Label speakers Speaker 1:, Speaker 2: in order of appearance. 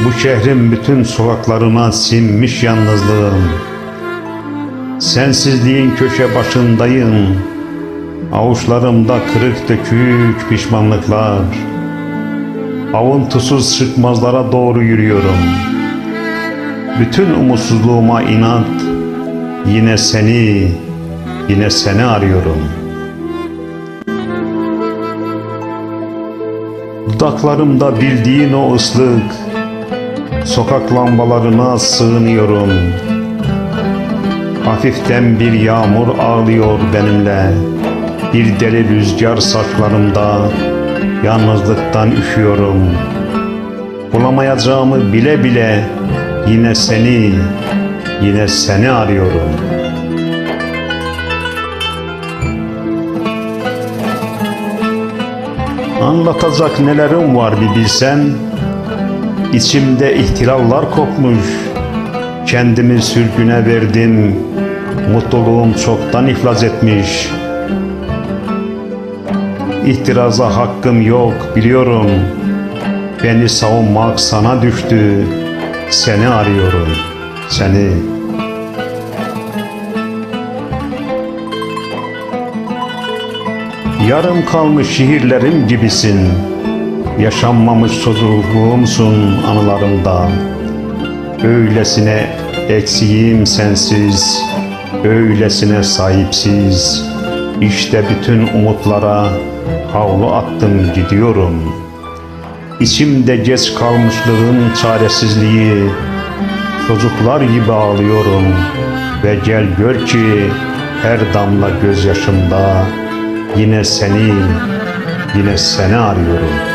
Speaker 1: Bu şehrin bütün sokaklarına sinmiş yalnızlığım. Sensizliğin köşe başındayım. Avuçlarımda kırık dökük pişmanlıklar. Avuntusuz çıkmazlara doğru yürüyorum. Bütün umutsuzluğuma inat. Yine seni, yine seni arıyorum. Dudaklarımda bildiğin o ıslık. Sokak lambalarına sığınıyorum. Hafiften bir yağmur ağlıyor benimle. Bir deli rüzgar saçlarımda. Yalnızlıktan üşüyorum. Bulamayacağımı bile bile yine seni, yine seni arıyorum. Anlatacak nelerim var bir bilsen. İçimde ihtilallar kopmuş. Kendimi sürgüne verdim. Mutluluğum çoktan iflas etmiş. İhtiraza hakkım yok biliyorum. Beni savunmak sana düştü. Seni arıyorum. Seni. Yarım kalmış şiirlerim gibisin. Yaşanmamış çocukluğumsun anılarımda. Öylesine eksiğim sensiz, öylesine sahipsiz. İşte bütün umutlara havlu attım gidiyorum. İçimde geç kalmışlığın çaresizliği, çocuklar gibi ağlıyorum. Ve gel gör ki her damla gözyaşımda yine seni, yine seni arıyorum.''